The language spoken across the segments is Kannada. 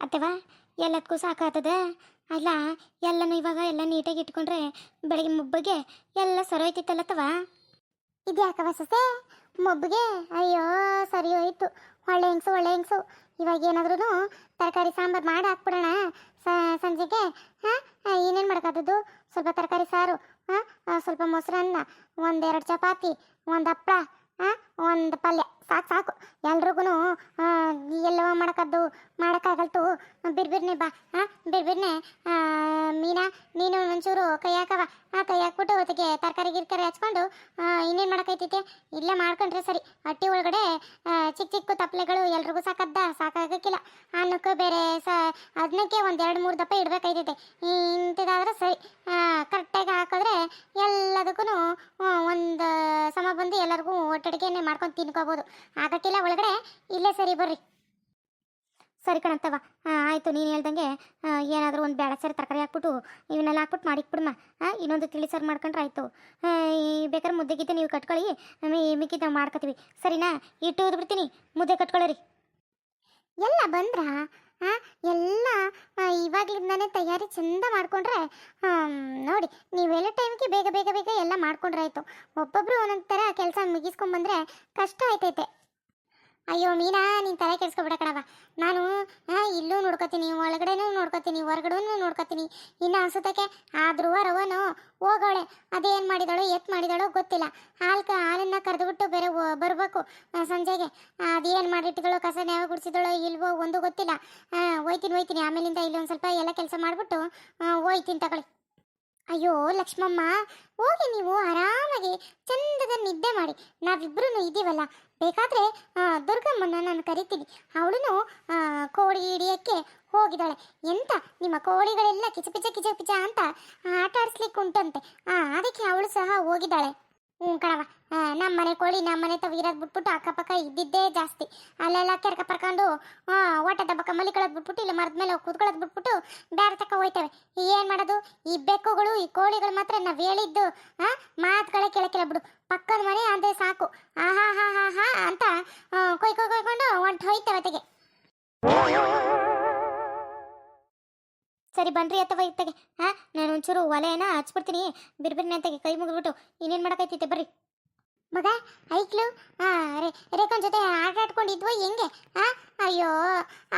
ಅತ್ತವಾ ಎಲ್ಲದಕ್ಕೂ ಸಾಕಾಗ್ತದ ಅಲ್ಲ, ಎಲ್ಲನೂ ಇವಾಗ ಎಲ್ಲ ನೀಟಾಗಿ ಇಟ್ಕೊಂಡ್ರೆ ಬೆಳಗ್ಗೆ ಮುಬ್ಬಗೆ ಎಲ್ಲ ಸರೋಯ್ತಿತ್ತಲ್ಲತ್ತವ ಇದ್ಯಾಕವ ಸೊಸೆ? ಮೊಬ್ಬಿಗೆ? ಅಯ್ಯೋ, ಸರಿ ಹೋಯ್ತು. ಒಳ್ಳೆ ಹೆಂಗ್ಸು ಒಳ್ಳೆ ಹೆಂಗ್ಸು. ಇವಾಗ ಏನಾದ್ರೂ ತರಕಾರಿ ಸಾಂಬಾರು ಮಾಡಿ ಹಾಕ್ಬಿಡೋಣ. ಸಂಜೆಗೆ, ಹಾಂ? ಏನೇನು ಮಾಡೋಕ್ಕಾದದ್ದು? ಸ್ವಲ್ಪ ತರಕಾರಿ ಸಾರು, ಹಾಂ? ಸ್ವಲ್ಪ ಮೊಸರನ್ನ, ಒಂದೆರಡು ಚಪಾತಿ, ಒಂದು ಹಪ್ಪಳ ಹಾಂ? ಒಂದು ಪಲ್ಯ. ಸಾಕು ಸಾಕು. ಎಲ್ರಿಗೂ ಎಲ್ಲವ ಮಾಡೋಕ್ಕದ್ದು ಮಾಡೋಕ್ಕಾಗಲ್ತು, ಬಿರ್ಬಿರ್ನೆ ಬಾ ಹಾಂ ಬಿರ್ಬಿರ್ನೆ ಮೀನಾ, ನೀನು ಒಂಚೂರು ಕೈ ಹಾಕವ. ಆ, ಕೈ ಹಾಕ್ಬಿಟ್ಟು ಅದಕ್ಕೆ ತರಕಾರಿ ಗಿರ್ಕಾರಿ ಹಚ್ಕೊಂಡು ಇನ್ನೇನು ಮಾಡೋಕೈತೈತೆ? ಇಲ್ಲೇ ಮಾಡ್ಕೊಂಡ್ರೆ ಸರಿ. ಹಟ್ಟಿ ಒಳಗಡೆ ಚಿಕ್ಕ ಚಿಕ್ಕ ತಪ್ಪಲೆಗಳು ಎಲ್ರಿಗೂ ಸಾಕದ್ದ, ಸಾಕಾಗಕ್ಕಿಲ್ಲ. ಅನ್ನಕ್ಕೆ ಬೇರೆ ಸ ಅದನ್ನಕ್ಕೆ ಒಂದು ಎರಡು ಮೂರು ದಪ್ಪ ಇಡಬೇಕಾಯ್ತೈತೆ. ಇಂಥದ್ದಾದ್ರೆ ಸರಿ. ಕರೆಕ್ಟಾಗಿ ಹಾಕಿದ್ರೆ ಎಲ್ಲದಕ್ಕೂ ಒಂದು ಬಂದು ಎಲ್ಲರಿಗೂ ಒಟ್ಟಡಿಗೆನೆ ಮಾಡ್ಕೊಂಡು ತಿನ್ಕೋಬೋದು. ಆಗಕ್ಕಿಲ್ಲ ಒಳಗಡೆ, ಇಲ್ಲೇ ಸರಿ ಬರ್ರಿ. ಸರಿ ಕಣತ್ತವ ಆಯಿತು, ನೀನು ಹೇಳ್ದಂಗೆ ಏನಾದರೂ ಒಂದು ಬೇಡ ಸರಿ, ತರಕಾರಿ ಹಾಕ್ಬಿಟ್ಟು, ಇವನ್ನೆಲ್ಲ ಹಾಕ್ಬಿಟ್ಟು ಮಾಡಿಕ್ಬಿಡಮ್ಮ ಹಾಂ ಇನ್ನೊಂದು ತಿಳಿ ಸರ್ ಮಾಡ್ಕೊಂಡ್ರೆ ಆಯಿತು. ಬೇಕಾದ್ರೆ ಮುದ್ದೆ ಗಿದ್ದೆ ನೀವು ಕಟ್ಕೊಳ್ಳಿ ಮಿಕ್ಕಿದ್ದ ಮಾಡ್ಕೊತೀವಿ. ಸರಿನಾ? ಇಟ್ಟು ಬಿಡ್ತೀನಿ ಮುದ್ದೆ ಕಟ್ಕೊಳ್ಳಿರಿ. ಎಲ್ಲ ಬಂದ್ರಾ? ಹಾಂ ಎಲ್ಲ ಇವಾಗಲಿಂದಾನೇ ತಯಾರಿ ಚಂದ ಮಾಡ್ಕೊಂಡ್ರೆ ನೋಡಿ ನೀವೆಲ್ಲ ಟೈಮ್ಗೆ ಬೇಗ ಬೇಗ ಬೇಗ ಎಲ್ಲ ಮಾಡ್ಕೊಂಡ್ರೆ ಆಯಿತು. ಒಬ್ಬೊಬ್ಬರು ಒಂದೊಂದು ಥರ ಕೆಲಸ ಮುಗಿಸ್ಕೊಂಬಂದ್ರೆ ಕಷ್ಟ ಆಯ್ತೈತೆ. ಅಯ್ಯೋ, ಮೀನಾ, ನೀನು ತಲೆ ಕೆಡಿಸ್ಕೊಬಿಡ ಕಣವ ಇಲ್ಲೂ ನೋಡ್ಕೊತೀನಿ, ಒಳಗಡೆನೂ ನೋಡ್ಕೊತೀನಿ, ಹೊರಗಡೆನೂ ನೋಡ್ಕೊತೀನಿ. ಇನ್ನು ಅನ್ಸುತ್ತಕ್ಕೆ ಆದ್ರೂ ರವನು ಹೋಗೋಳೆ, ಅದೇನು ಮಾಡಿದಳು, ಎತ್ ಮಾಡಿದಳು ಗೊತ್ತಿಲ್ಲ. ಹಾಲ್ಕ ಹಾಲನ್ನು ಕರೆದುಬಿಟ್ಟು ಬೇರೆ ಬರಬೇಕು ಸಂಜೆಗೆ. ಅದೇನು ಮಾಡಿಟ್ಟಿದಳು, ಕಸ ಯಾವ ಗುಡಿಸಿದಳೋ, ಇಲ್ವೋ ಒಂದು ಗೊತ್ತಿಲ್ಲ. ಹೋಯ್ತೀನಿ ಹೋಯ್ತೀನಿ. ಆಮೇಲಿಂದ ಇಲ್ಲೊಂದು ಸ್ವಲ್ಪ ಎಲ್ಲ ಕೆಲಸ ಮಾಡಿಬಿಟ್ಟು ಹೋಯ್ತೀನಿ ತಗೊಳ್ಳಿ. ಅಯ್ಯೋ ಲಕ್ಷ್ಮಮ್ಮ, ಹೋಗಿ ನೀವು ಆರಾಮಾಗಿ ಚಂದದ ನಿದ್ದೆ ಮಾಡಿ. ನಾವಿಬ್ಬರೂ ಇದ್ದೀವಲ್ಲ ಬೇಕಾದ್ರೆ ದುರ್ಗಮ್ಮನ ನಾನು ಕರಿತೀನಿ. ಅವಳು ಕೋಳಿ ಹಿಡಿಯಕ್ಕೆ ಹೋಗಿದ್ದಾಳೆ. ಎಂತ? ನಿಮ್ಮ ಕೋಳಿಗಳೆಲ್ಲ ಕಿಚಪಿಚ ಕಿಚಪಿಚ ಅಂತ ಆಟ ಆಡಿಸ್ಲಿಕ್ಕೆ ಉಂಟಂತೆ ಅದಕ್ಕೆ ಅವಳು ಸಹ ಹೋಗಿದ್ದಾಳೆ. ಹ್ಞೂ ಕಣವ ನಮ್ಮ ಮನೆ ಕೋಳಿ ನಮ್ಮ ಮನೆ ತವ ಬಿಟ್ಬಿಟ್ಟು ಅಕ್ಕಪಕ್ಕ ಇದ್ದಿದ್ದೇ ಜಾಸ್ತಿ. ಅಲ್ಲೆಲ್ಲ ಕೆರ್ಕ ಪರ್ಕೊಂಡು ಓಟದ ಪಕ್ಕ ಮಲಿಕೊಳ್ಳೋದು ಬಿಟ್ಬಿಟ್ಟು, ಇಲ್ಲಿ ಮರದ ಮೇಲೆ ಕೂತ್ಕೊಳ್ಳೋದು ಬಿಟ್ಬಿಟ್ಟು ಬೇರೆ ತಕ್ಕ ಹೋಯ್ತವೆ. ಏನು ಮಾಡೋದು? ಈ ಬೆಕ್ಕುಗಳು, ಈ ಕೋಳಿಗಳು ಮಾತ್ರ ನಾವು ಹೇಳಿದ್ದು ಮಾತುಗಳೇ ಕೇಳಕ್ಕಿಲ್ಲ ಬಿಡು. ಪಕ್ಕದ ಮನೆ ಅದೇ ಸಾಕು. ಆಹಾ, ಹಾ ಹಾ ಹಾ ಅಂತ ಕೊಯ್ ಕೊಯ್ಕೊಂಡು ಹೊಂಟು ಹೋಯ್ತವೆ ತೆಗೆ ಸರಿ, ಬನ್ರಿ ಅಥವಾ ಇತ್ತಗೆ ಹಾ. ನಾನು ಒಂಚೂರು ಒಲೆಯನ್ನ ಹಚ್ಬಿಡ್ತೀನಿ. ಬಿರ್ಬಿರ್ನೆ ಅಂತ ಕೈ ಮುಗಿದ್ಬಿಟ್ಟು ಇನ್ನೇನು ಮಾಡಕೈತೈತೆ ಬರ್ರಿ. ಮಗ ಐಕ್ಲು? ರೇಖನ್ ಜೊತೆ ಆಟ ಆಡ್ಕೊಂಡಿದ್ವ ಹೆಂಗೆ? ಆ ಅಯ್ಯೋ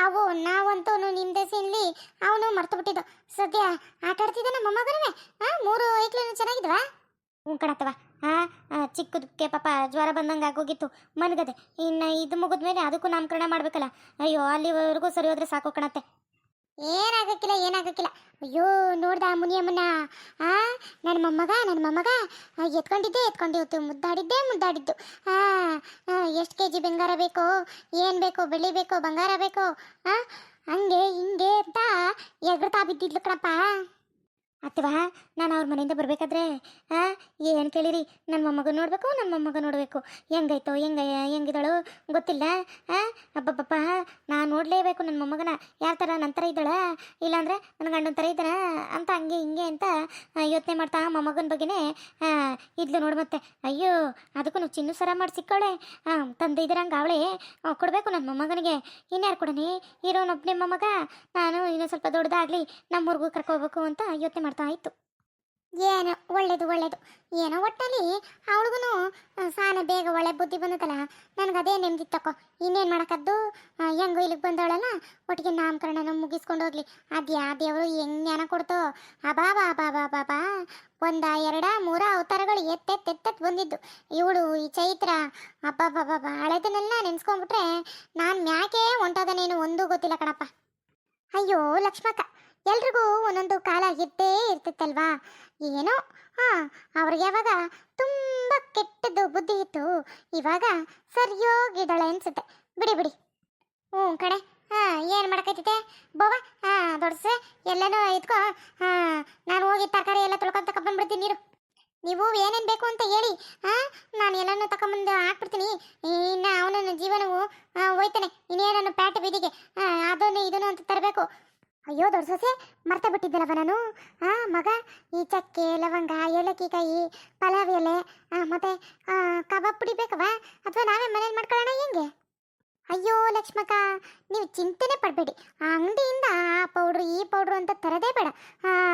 ಅವು ನಾವಂತೂ ನಿಮ್ ದೆಸೆಯಲ್ಲಿ ಅವನು ಮರ್ತು ಬಿಟ್ಟಿದ್ದು. ಸದ್ಯ ಆಟ ಆಡ್ತಿದ್ದ ನಮ್ಮ ಮೊಮ್ಮಗನೇ ಹಾ ಮೂರು ಐಕ್ಲು ಚೆನ್ನಾಗಿದ್ವಾ? ಹ್ಞೂ ಕಣತ್ತವ ಹಾ ಚಿಕ್ಕದಕ್ಕೆ ಪಾಪ ಜ್ವರ ಬಂದಂಗೆ ಆಗೋಗಿತ್ತು ಮನಗದೆ. ಇನ್ನು ಇದು ಮುಗಿದ್ಮೇಲೆ ಅದಕ್ಕೂ ನಾಮಕರಣ ಮಾಡ್ಬೇಕಲ್ಲ. ಅಯ್ಯೋ ಅಲ್ಲಿವರೆಗೂ ಸರಿ ಹೋದ್ರೆ ಸಾಕು ಕಣತ್ತೆ. ಏನಾಗಕ್ಕಿಲ್ಲ ಏನಾಗಕ್ಕಿಲ್ಲ. ಅಯ್ಯೋ, ನೋಡ್ದ ಮುನಿಯಮ್ಮನ ಆ ನನ್ನ ಮೊಮ್ಮಗ ನನ್ನ ಮೊಮ್ಮಗ ಎತ್ಕೊಂಡಿದ್ದೆ, ಎತ್ಕೊಂಡಿತ್ತು, ಮುದ್ದಾಡಿದ್ದೆ, ಮುದ್ದಾಡಿದ್ದು. ಆ ಎಷ್ಟು ಕೆ ಜಿ ಬಂಗಾರ ಬೇಕು, ಏನು ಬೇಕೋ, ಬೆಳ್ಳಿ ಬೇಕೋ, ಬಂಗಾರ ಬೇಕೋ, ಆ, ಹಂಗೆ ಹಿಂಗೆ ಅಂತ ಎಗ್ರತಾ ಬಿದ್ದಿದ್ಲು ಕಣಪ್ಪ. ಅಥವಾ ನಾನು ಅವ್ರ ಮನೆಯಿಂದ ಬರಬೇಕಾದ್ರೆ ಏನು ಕೇಳಿರಿ? ನನ್ನ ಮೊಮ್ಮಗ ನೋಡಬೇಕು ನನ್ನ ಮೊಮ್ಮಗ ನೋಡಬೇಕು. ಹೆಂಗೈತೋ, ಹೆಂಗ, ಹೆಂಗಿದಳು ಗೊತ್ತಿಲ್ಲ ಅಬ್ಬಬ್ಬಪ್ಪ ನಾನು ನೋಡಲೇಬೇಕು ನನ್ನ ಮೊಮ್ಮಗನ. ಯಾವ ಥರ ನನ್ನ ಥರ ಇದ್ದಾಳ? ಇಲ್ಲಾಂದ್ರೆ ನನ್ನ ಗಂಡನ ಥರ ಇದ್ದಾನ? ಅಂತ ಹಂಗೆ ಹಿಂಗೆ ಅಂತ ಯೋಚನೆ ಮಾಡ್ತಾ ಮೊಮ್ಮಗನ ಬಗ್ಗೆನೇ ಇದ್ಲು ನೋಡು ಮತ್ತೆ. ಅಯ್ಯೋ, ಅದಕ್ಕೂ ಚಿನ್ನು ಸರ ಮಾಡಿ ಸಿಕ್ಕವಳೆ ತಂದೆ ಇದ್ರಂಗೆ ಅವಳೆ ಕೊಡಬೇಕು ನನ್ನ ಮೊಮ್ಮಗನಿಗೆ. ಇನ್ಯಾರು ಕೊಡನಿ? ಇರೋನೊಬ್ಬನೇ ಮೊಮ್ಮಗ. ನಾನು ಇನ್ನೂ ಸ್ವಲ್ಪ ದೊಡ್ಡದಾಗಲಿ, ನಮ್ಮೂರಿಗೂ ಕರ್ಕೋಬೇಕು ಅಂತ ಯೋಚನೆ ಮಾಡ್ತಾ ಇತ್ತು ಏನೋ ಒಳ್ಳೇದು ಒಳ್ಳೇದು. ಏನೋ ಒಟ್ಟಲ್ಲಿ ಅವಳಿಗೂ ಸಾನ ಬೇಗ ಒಳ್ಳೆ ಬುದ್ಧಿ ಬಂದದಲ್ಲ? ನನಗೆ ಅದೇ ನೆಮ್ಮದಿ ತಕೋ. ಇನ್ನೇನು ಮಾಡೋಕ್ಕದ್ದು? ಹೆಂಗು ಇಲ್ಲಿಗೆ ಬಂದವಳಲ್ಲ? ಒಟ್ಟಿಗೆ ನಾಮಕರಣನ ಮುಗಿಸ್ಕೊಂಡು ಹೋಗ್ಲಿ. ಅದು ಅದ್ಯಾ, ದೇವರು ಹೆಂಗ್ ಜ್ಞಾನ ಕೊಡ್ತೋ? ಅಬಾ, ಬಾ ಬಾಬಾ ಬಾ ಬಾ ಬಾ. ಒಂದ, ಎರಡ, ಮೂರ ಅವತಾರಗಳು ಎತ್ತೆತ್ತೆತ್ತೆತ್ ಬಂದಿದ್ದು. ಇವಳು ಈ ಚೈತ್ರ ಅಬ್ಬಾ ಬಾ ಬಾ ಬಾ ಹಳೆದನ್ನೆಲ್ಲ ನೆನ್ಸ್ಕೊಂಡ್ಬಿಟ್ರೆ ನಾನು ಮ್ಯಾಕೆ ಒಂಟೋದನೇನು ಒಂದೂ ಗೊತ್ತಿಲ್ಲ ಕಣಪ್ಪ. ಅಯ್ಯೋ, ಲಕ್ಷ್ಮಕ್ಕ. ಎಲ್ರಿಗೂ ಒಂದೊಂದು ಕಾಲ ಇದ್ದೇ ಇರ್ತಿತ್ತಲ್ವಾ? ಏನೋ, ಹಾ, ಅವ್ರಿಗೆ ಯಾವಾಗ ತುಂಬ ಕೆಟ್ಟದ್ದು ಬುದ್ಧಿ ಇತ್ತು. ಇವಾಗ ಸರಿಯೋಗಿದಳೆ ಅನ್ಸುತ್ತೆ. ಬಿಡಿ ಬಿಡಿ. ಹ್ಞೂ ಕಣೆ, ಹಾ, ಏನು ಮಾಡಕೈತಿತೆ ಬೋವ ಹಾ ದೊಡ್ಸೆ ಎಲ್ಲನೂ ಇದ್ಕೋ. ಹಾ, ನಾನು ಹೋಗಿ ತರಕಾರಿ ಎಲ್ಲ ತೊಳ್ಕೊಂತ ತಗೊಂಡ್ಬಂದ್ಬಿಡ್ತೀನಿ ನೀರು. ನೀವು ಏನೇನು ಬೇಕು ಅಂತ ಹೇಳಿ, ಹಾ, ನಾನು ಎಲ್ಲನೂ ತಗೊಂಬಂದು ಹಾಕ್ಬಿಡ್ತೀನಿ. ಇನ್ನು ಅವನ ಜೀವನವು ಹೋಯ್ತಾನೆ. ಇನ್ನೇನನ್ನು ಪ್ಯಾಟ್ ಬೀದಿಗೆ ಅದನ್ನು ಇದನ್ನು ಅಂತ ತರಬೇಕು. ಅಯ್ಯೋ ದೊಡ್ಡ ಸೊಸೆ, ಮರ್ತ ಬಿಟ್ಟಿದ್ದಲ್ಲವ ನಾನು? ಆ, ಮಗ, ಈ ಚಕ್ಕೆ, ಲವಂಗ ಏಲಕ್ಕಿಕಾಯಿ ಪಲಾವ್ ಎಲೆ ಮತ್ತೆ ಕಬಾಬ್ ಪುಡಿ ಬೇಕವ? ಅಥವಾ ನಾವೇ ಮನೇಲಿ ಮಾಡ್ಕೊಳ್ಳೋಣ ಹೆಂಗೆ? ಅಯ್ಯೋ ಲಕ್ಷ್ಮಕ್ಕ, ನೀವು ಚಿಂತೆನೆ ಪಡಬೇಡಿ. ಆ ಅಂಗಡಿಯಿಂದ ಆ ಪೌಡ್ರು, ಈ ಪೌಡ್ರು ಅಂತ ತರದೇ ಬೇಡ.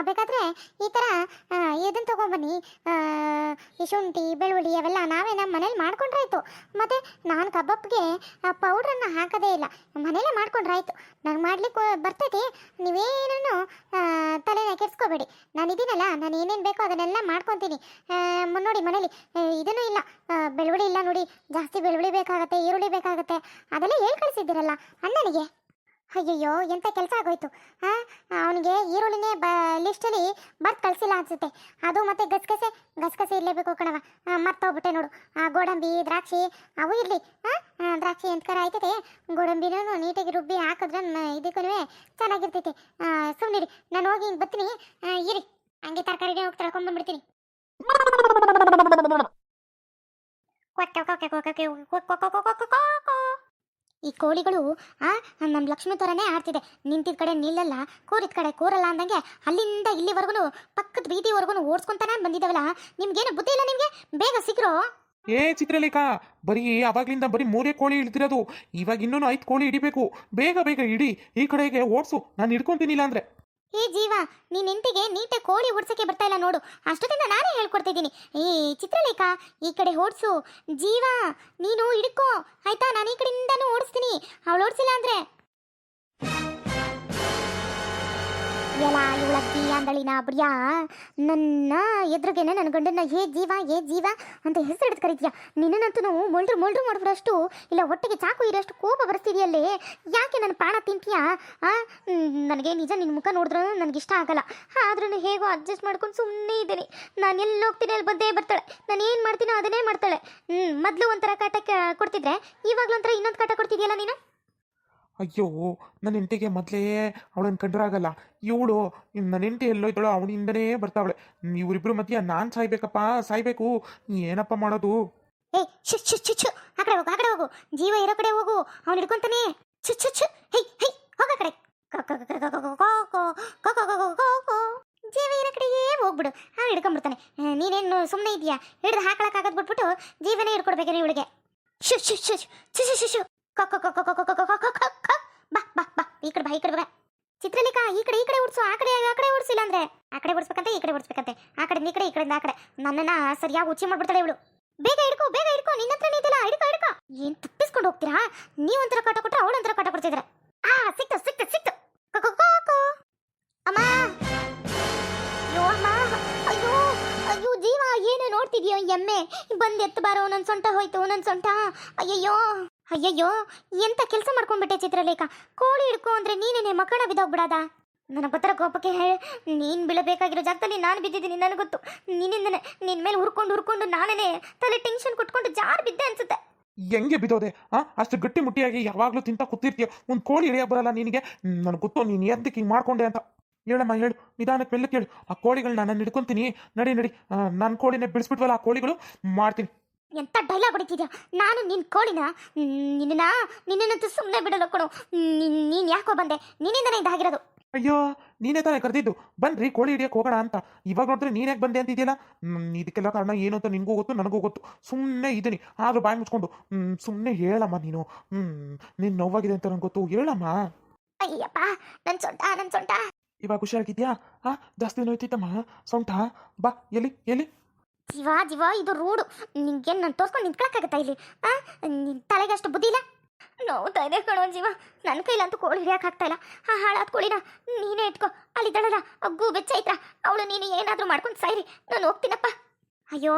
ಬೇಕಾದ್ರೆ ಈ ಥರ ಇದನ್ನು ತೊಗೊಂಬನ್ನಿ. ಶುಂಠಿ, ಬೆಳ್ಳುಳ್ಳಿ ಅವೆಲ್ಲ ನಾವೇ ನಮ್ಮ ಮನೇಲಿ ಮಾಡ್ಕೊಂಡ್ರಾಯ್ತು. ಮತ್ತು ನಾನು ಕಬಾಬ್ಗೆ ಪೌಡ್ರನ್ನು ಹಾಕೋದೇ ಇಲ್ಲ. ಮನೇಲೇ ಮಾಡ್ಕೊಂಡ್ರಾಯ್ತು. ನಂಗೆ ಮಾಡ್ಲಿಕ್ಕೆ ಬರ್ತೈತಿ. ನೀವೇನೂ ತಲೆನ ಕೆಡ್ಸ್ಕೋಬೇಡಿ. ನಾನು ಇದ್ದೀನಲ್ಲ ನಾನು ಏನೇನು ಬೇಕೋ ಅದನ್ನೆಲ್ಲ ಮಾಡ್ಕೊತೀನಿ. ನೋಡಿ ಮನೇಲಿ ಇದನ್ನೂ ಇಲ್ಲ. ಬೆಳ್ಳುಳ್ಳಿ ಇಲ್ಲ ನೋಡಿ. ಜಾಸ್ತಿ ಬೆಳ್ಳುಳ್ಳಿ ಬೇಕಾಗುತ್ತೆ, ಈರುಳ್ಳಿ ಬೇಕಾಗುತ್ತೆ. ಅದೆಲ್ಲ ಹೇಳಿ ಕಳಿಸಿದ್ದೀರಲ್ಲ ಅಣ್ಣನಿಗೆ. ಅಯ್ಯಯ್ಯೋ ಎಂತ ಕೆಲಸ ಆಗೋಯ್ತು ಹಾಂ ಅವನಿಗೆ ಈರುಳ್ಳಿನೇ ಬ ಲಿಸ್ಟಲ್ಲಿ ಬರ್ದು ಕಳಿಸಿಲ್ಲ ಅನ್ಸುತ್ತೆ ಅದು ಮತ್ತೆ ಗಸಗಸೆ ಗಸಗಸೆ ಇರಲೇಬೇಕು ಕಣವ ಮರ್ತೋಗ್ಬಿಟ್ಟೆ ನೋಡು ಗೋಡಂಬಿ ದ್ರಾಕ್ಷಿ ಅವು ಇರಲಿ ಹಾಂ ದ್ರಾಕ್ಷಿ ಎಂತಕರ ಆಯ್ತದೆ ಗೋಡಂಬಿನೂ ನೀಟಾಗಿ ರುಬ್ಬಿ ಹಾಕಿದ್ರೆ ಇದಕ್ಕೂ ಚೆನ್ನಾಗಿರ್ತೈತೆ ಸುಮ್ಮನಿರಿ ನಾನು ಹೋಗಿ ಹಿಂಗೆ ಬರ್ತೀನಿ ಇರಿ ಹಂಗೆ ತರಕಾರಿನೇ ಹೋಗಿ ತಳ್ಕೊಂಡ್ಬಂದ್ಬಿಡ್ತೀನಿ ಈ ಕೋಳಿಗಳು, ಆ ನಮ್ಮ ಲಕ್ಷ್ಮಿ ಥರನೇ ಆಡ್ತಿದೆ. ನಿಂತಿದ ಕಡೆ ನಿಲ್ಲಲ್ಲ, ಕೂರಿದ ಕಡೆ ಕೂರಲ್ಲ ಅಂದಂಗೆ ಅಲ್ಲಿಂದ ಇಲ್ಲಿವರೆಗೂ ಪಕ್ಕದ ಬೀದಿವರೆಗೂ ಓಡಿಸ್ಕೊಂತಾನೆ ಬಂದಿದ್ದಾವಲ್ಲ. ನಿಮ್ಗೇನು ಬುದ್ಧಿ ಇಲ್ಲ ನಿಮಗೆ? ಬೇಗ ಸಿಗ್ರೋ. ಏ, ಚಿತ್ರಲೇಖ, ಬರೀ ಅವಾಗ್ಲಿಂದ ಬರೀ ಮೂರೇ ಕೋಳಿ ಇಳಿದಿರೋದು ಇವಾಗ ಇನ್ನೂ ಐದು ಕೋಳಿ ಹಿಡಿಬೇಕು. ಬೇಗ ಬೇಗ ಇಡಿ ಈ ಕಡೆಗೆ ಓಡಿಸು. ನಾನು ಹಿಡ್ಕೊಂತೀನಿಲ್ಲ ಅಂದ್ರೆ. ಏ ಜೀವ, ನೀನ್ ಹೆಂಡತಿಗೆ ನೀಟಾಗಿ ಕೋಳಿ ಓಡ್ಸಕ್ಕೆ ಬರ್ತಾ ಇಲ್ಲ ನೋಡು. ಅಷ್ಟೊತ್ತಿಂದ ನಾನೇ ಹೇಳ್ಕೊಡ್ತಿದ್ದೀನಿ. ಏ, ಚಿತ್ರಲೇಖ, ಈ ಕಡೆ ಓಡಿಸು. ಜೀವ, ನೀನು ಹಿಡ್ಕೋ. ಆಯ್ತಾ? ನಾನು ಈ ಕಡೆಯಿಂದನೂ ಓಡಿಸ್ತೀನಿ. ಅವಳು ಓಡಿಸಿಲ್ಲ ಅಂದ್ರೆ? ಎಲ್ಲ ಇವಳಕ್ಕಿ ಅಂದಳಿನ ಬಡಿಯ ನನ್ನ ಎದುರುಗೇನೆ ನನ್ನ ಗಂಡನ್ನ ಏ ಜೀವ ಏ ಜೀವ ಅಂತ ಹೆಸರು ಹಿಡಿದು ಕರಿತೀಯ. ನಿನ್ನಂತೂ ಮೊಳ್ರು ಮೊಳ್ರು ಇಲ್ಲ ಹೊಟ್ಟೆಗೆ ಚಾಕು ಇರೋಷ್ಟು ಕೋಪ ಬರ್ತಿದೆಯಲ್ಲೇ ಯಾಕೆ ನನ್ನ ಪ್ರಾಣ ತಿಂತೀಯಾ? ನನಗೆ ನಿಜ ನಿನ್ನ ಮುಖ ನೋಡಿದ್ರೂ ನನಗೆ ಇಷ್ಟ ಆಗಲ್ಲ. ಆದ್ರೂ ಹೇಗೋ ಅಡ್ಜಸ್ಟ್ ಮಾಡ್ಕೊಂಡು ಸುಮ್ಮನೆ ಇದ್ದೀನಿ. ನಾನು ಎಲ್ಲಿ ಹೋಗ್ತೀನಿ ಅಲ್ಲಿ ಬಂದೇ ಬರ್ತಾಳೆ. ನಾನು ಏನು ಮಾಡ್ತೀನೋ ಅದನ್ನೇ ಮಾಡ್ತಾಳೆ. ಹ್ಞೂ ಮೊದಲು ಒಂಥರ ಕಾಟ ಕೊಡ್ತಿದ್ರೆ ಇವಾಗಲೂ ಒಂಥರ ಇನ್ನೊಂದು ಕಾಟ ಕೊಡ್ತಿದೆಯಲ್ಲ ನೀನು? ಅಯ್ಯೋ ನನ್ನ ಹೆಂಡತಿಗೆ ಮೊದಲೇ ಅವಳನ್ನು ಕಂಡ್ರಾಗಲ್ಲ ಇವಳು ನನ್ನ ಹೆಂಡತಿ ಎಲ್ಲೋಯ್ತಾಳೋ ಅವನಿಂದನೇ ಬರ್ತಾವಳೆ ಇವರಿಬ್ರು ಮಧ್ಯ ನಾನು ಸಾಯ್ಬೇಕಪ್ಪ ಸಾಯ್ಬೇಕು ಏನಪ್ಪ ಮಾಡೋದು ಏ ಶು ಶು ಶು ಶು ಆ ಕಡೆ ಹೋಗು ಆ ಕಡೆ ಹೋಗು ಜೀವ ಇರೋ ಕಡೆ ಹೋಗು ಅವ್ನು ಹಿಡ್ಕೊಂತಾನೆ ಶು ಶು ಶು ಹೇ ಹೇ ಹೋಗ ಕಡೆ ಕ- ಕ- ಕ- ಕ- ಕ- ಕ- ಕ- ಕ- ಕ- ಕ- ಕ- ಕ- ಜೀವ ಇರೋ ಕಡೆಗೆ ಹೋಗ್ಬಿಡು ಅವ್ನು ಹಿಡ್ಕೊಂಡ್ಬಿಡ್ತಾನೆ ಆ, ನೀನೇನು ಸುಮ್ಮನೆ ಇದೆಯಾ ಹಿಡಿದು ಹಾಕೊಳಕ್ಕಾಗದ್ ಬಿಟ್ಬಿಟ್ಟು ಜೀವನೇ ಹಿಡ್ಕೊಡ್ಬೇಕೇನೆ ಇವಳಿಗೆ ಶು ಶು ಶು ಶು ಶು ಶು ಶು ಕ ಕ ಕ ಕ ಕ ಕ ಕ ಕ ಕ ಕ ಕ ಬಾ ಬಾ ಬಾ, ಈ ಕಡೆ ಬಾ, ಈ ಕಡೆ ಬಾ ಚಿತ್ರಲೇಖಾ, ಈ ಕಡೆ ಈ ಕಡೆ ಓಡಿಸು, ಆ ಕಡೆ ಆ ಕಡೆ ಓಡಿಸಿಲ್ಲ ಅಂದ್ರೆ ಆ ಕಡೆ ಓಡಿಸ್ಬೇಕಂತೆ, ಈ ಕಡೆ ಓಡಿಸ್ಬೇಕಂತೆ. ಆ ಕಡೆ, ಈ ಕಡೆ, ಈ ಕಡೆಯಿಂದ ಆ ಕಡೆ. ನನ್ನನ್ನ ಸರಿಯಾಗಿ ಉಚ್ಚಿ ಮಾಡ್ಬಿಡ್ತಾಳೆ ಇವಳು. ಬೇಗ ಹಿಡ್ಕೋ ಬೇಗ ಹಿಡ್ಕೋ, ನಿನ್ನ ಹತ್ರ ನಿಂತಿಲ್ಲ ಹಿಡ್ಕೋ ಹಿಡ್ಕೋ. ಏನ್ ತಪ್ಪಿಸ್ಕೊಂಡು ಹೋಗ್ತೀರಾ? ನೀವ್ ಒಂಥರ ಕಾಟ ಕೊಟ್ರೆ ಅವಳು ಒಂಥರ ಕಾಟ ಕೊಡ್ತಿದ್ರೆ. ಆ, ಸಿಕ್ತು ಸಿಕ್ತು ಸಿಕ್ತು. ಅಮ್ಮ! ಅಯ್ಯೋ ಅಮ್ಮ! ಅಯ್ಯೋ ಅಯ್ಯೋ, ಜೀವ, ಏನು ನೋಡ್ತಿದ್ಯೋ ಎಮ್ಮೆ? ಬಂದು ಎತ್ತು ಬಾರೋ ನನ್ನ ಸೊಂಟ ಹೋಯ್ತು ನನ್ನ ಸೊಂಟ. ಅಯ್ಯಯ್ಯೋ! ಅಯ್ಯಯ್ಯೋ, ಎಂತ ಕೆಲಸ ಮಾಡ್ಕೊಂಡ್ಬಿಟ್ಟೆ ಚಿತ್ರಲೇಖ? ಕೋಳಿ ಹಿಡ್ಕೊ ಅಂದ್ರೆ ನೀನೇನೆ ಮಕ್ಕಳ ಬಿದ್ದೋಗ್ಬಿಡದ? ನನಗೆ ಗೊತ್ತರ ಕೋಪಕ್ಕೆ ನೀನು ಬೀಳಬೇಕಾಗಿರೋ ಜಾಗದಲ್ಲಿ ನಾನು ಬಿದ್ದಿದ್ದೀನಿ, ನನಗೆ ಗೊತ್ತು. ನಿನ್ನಿಂದನೇ ನಿನ್ ಮೇಲೆ ಹುರ್ಕೊಂಡು ಹುರ್ಕೊಂಡು ನಾನೇ ತಲೆ ಟೆನ್ಷನ್ ಕುಟ್ಕೊಂಡು ಜಾರ್ ಬಿದ್ದೆ ಅನ್ಸುತ್ತೆ. ಹೆಂಗೆ ಬಿದ್ದೋದೆ, ಆ? ಅಷ್ಟು ಗಟ್ಟಿ ಮುಟ್ಟಿಯಾಗಿ ಯಾವಾಗಲೂ ತಿಂತ ಕೂತಿರ್ತೀಯ? ಒಂದು ಕೋಳಿ ಇಳಿಯೋ ಬರಲ್ಲ ನಿನಗೆ? ನನಗೆ ಗೊತ್ತು, ನೀನು ಎದ್ದಕ್ಕೆ ಹಿಂಗೆ ಮಾಡ್ಕೊಂಡೆ ಅಂತ. ಹೇಳಮ್ಮ, ಹೇಳು. ನಿಧಾನಕ್ಕೆ ಮೆಲ್ಲಕ್ಕೆ ಹೇಳು. ಆ ಕೋಳಿಗಳನ್ನ ನಾನು ಹಿಡ್ಕೊಂತೀನಿ. ನಡಿ ನಡಿ. ನನ್ನ ಕೋಳಿನೇ ಬಿಡಿಸ್ಬಿಟ್ವಲ್ಲ ಆ ಕೋಳಿಗಳು? ಮಾಡ್ತೀನಿ. ಎಂತ ಡೈಲಾಗ್ ಹೊಡಿತಿದ್ಯಾ? ನಾನು ನಿನ್ ಕೋಳಿನ ನಿನ್ನ ನಿನ್ನಂತೂ ಸುಮ್ಮನೆ ಬಿಡಲ್ಲ ಕಣೋ ನೀನ್- ಯಾಕೋ ಬಂದೆ? ನಿನ್ನಿಂದನೇ ಇದಾಗಿರೋದು. ಅಯ್ಯೋ ನೀನೇ ತಾನೇ ಕರೆದಿದ್ದು. ಬನ್ರಿ ಕೋಳಿ ಹಿಡಿಯಕ್ಕೆ ಹೋಗೋಣ ಅಂತ. ಇವಾಗ ನೋಡಿದ್ರೆ ನೀನ್ ಯಾಕೆ ಬಂದೆ ಅಂತಿದ್ಯಲ್ಲ? ಇದಕ್ಕೆಲ್ಲ ಕಾರಣ ಏನು ಅಂತ ನಿನಗೂ ಗೊತ್ತು ನನಗೂ ಗೊತ್ತು. ಸುಮ್ಮನೆ ಇದ್ದೀನಿ. ಆದ್ರೂ ಬಾಯಿ ಮುಚ್ಕೊಂಡು ಸುಮ್ಮನೆ ಹೇಳಮ್ಮ ನೀನು. ಹ್ಮ್ ನೀನು ನೋವಾಗಿದೆ ಅಂತ ನಂಗೆ ಗೊತ್ತು. ಹೇಳಮ್ಮ. ಅಯ್ಯಪ್ಪ ನನ್ ಸೊಂಟ ನನ್ ಸೊಂಟ. ಇವಾಗ ಹುಷಾರಾಗಿದ್ಯಾ? ಆ ಜಾಸ್ತಿ ನೋಯ್ತಿತ್ತಮ್ಮ ಸೊಂಟ? ಬಾ ಎಲ್ಲಿ ಎಲ್ಲಿ? ಜೀವ ಜೀವ, ಇದು ರೂಡು. ನಿಂಗೆ ನಾನು ತೋರ್ಸ್ಕೊಂಡು ನಿಂತ್ಕೊಳಕ್ಕಾಗತ್ತಾ ಇಲ್ಲಿ? ಆ? ನಿನ್ ತಲೆಗೆ ಅಷ್ಟು ಬುದ್ಧಿ ಇಲ್ಲ? ನೋವು ಇದೆ ಕಣೋ ಜೀವ. ನನ್ನ ಕೈಲಂತೂ ಕೋಳಿ ಹಿಡಿಯೋಕ್ಕಾಗ್ತಾ ಇಲ್ಲ. ಆ ಹಾಳಾದ ಕೋಳಿನ ನೀನೇ ಇಟ್ಕೋ ಅಲ್ಲಿದ್ದಾಳಲ್ಲ ಅಗ್ಗು ಬೆಚ್ಚೈತ್ರ ಅವಳು ನೀನು ಏನಾದರೂ ಮಾಡ್ಕೊಂಡು ಸಾಯ್ರಿ. ನಾನು ಹೋಗ್ತೀನಪ್ಪ. ಅಯ್ಯೋ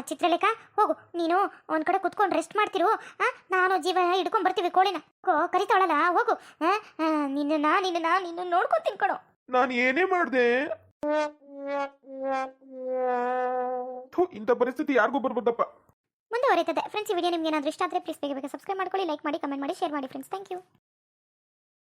ಚಿತ್ರಲೇಖ, ಹೋಗು. ನೀನು ಒಂದ್ ಕಡೆ ಕುತ್ಕೊಂಡು ರೆಸ್ಟ್ ಮಾಡ್ತಿರು. ನಾನು ಜೀವ ಹಿಡ್ಕೊಂಡ್ ಬರ್ತೀವಿ ಕೋಳಿನ. ಕೋ ಕರಿತಾವಳಲ್ಲ ಹೋಗು. ನಿನ್ನ ನಿನ್ನ ನಿನ್ನ ನೋಡ್ಕೊಂಡು ಕಣೋ. ನಾನು ಏನೇ ಮಾಡಿದೆ? ಇಂಥ ಪರಿಸ್ಥಿತಿ ಯಾರಿಗೂ ಬರ್ಬೋದಪ್ಪ. ಮುಂದುವರಿತದೆ. ಫ್ರೆಂಡ್ಸ್ ಈ ವಿಡಿಯೋ ನಿಮ್ಗೆ ಏನಾದರೂ ಇಷ್ಟ ಆದರೆ ಪ್ಲೀಸ್ ಬೇಗ ಬೇಗ ಸಬ್ಸ್ಕ್ರೈಬ್ ಮಾಡ್ಕೊಳ್ಳಿ ಲೈಕ್ ಮಾಡಿ ಕಮೆಂಟ್ ಮಾಡಿ ಶೇರ್ ಮಾಡಿ ಫ್ರೆಂಡ್ಸ್ ಥ್ಯಾಂಕ್ ಯು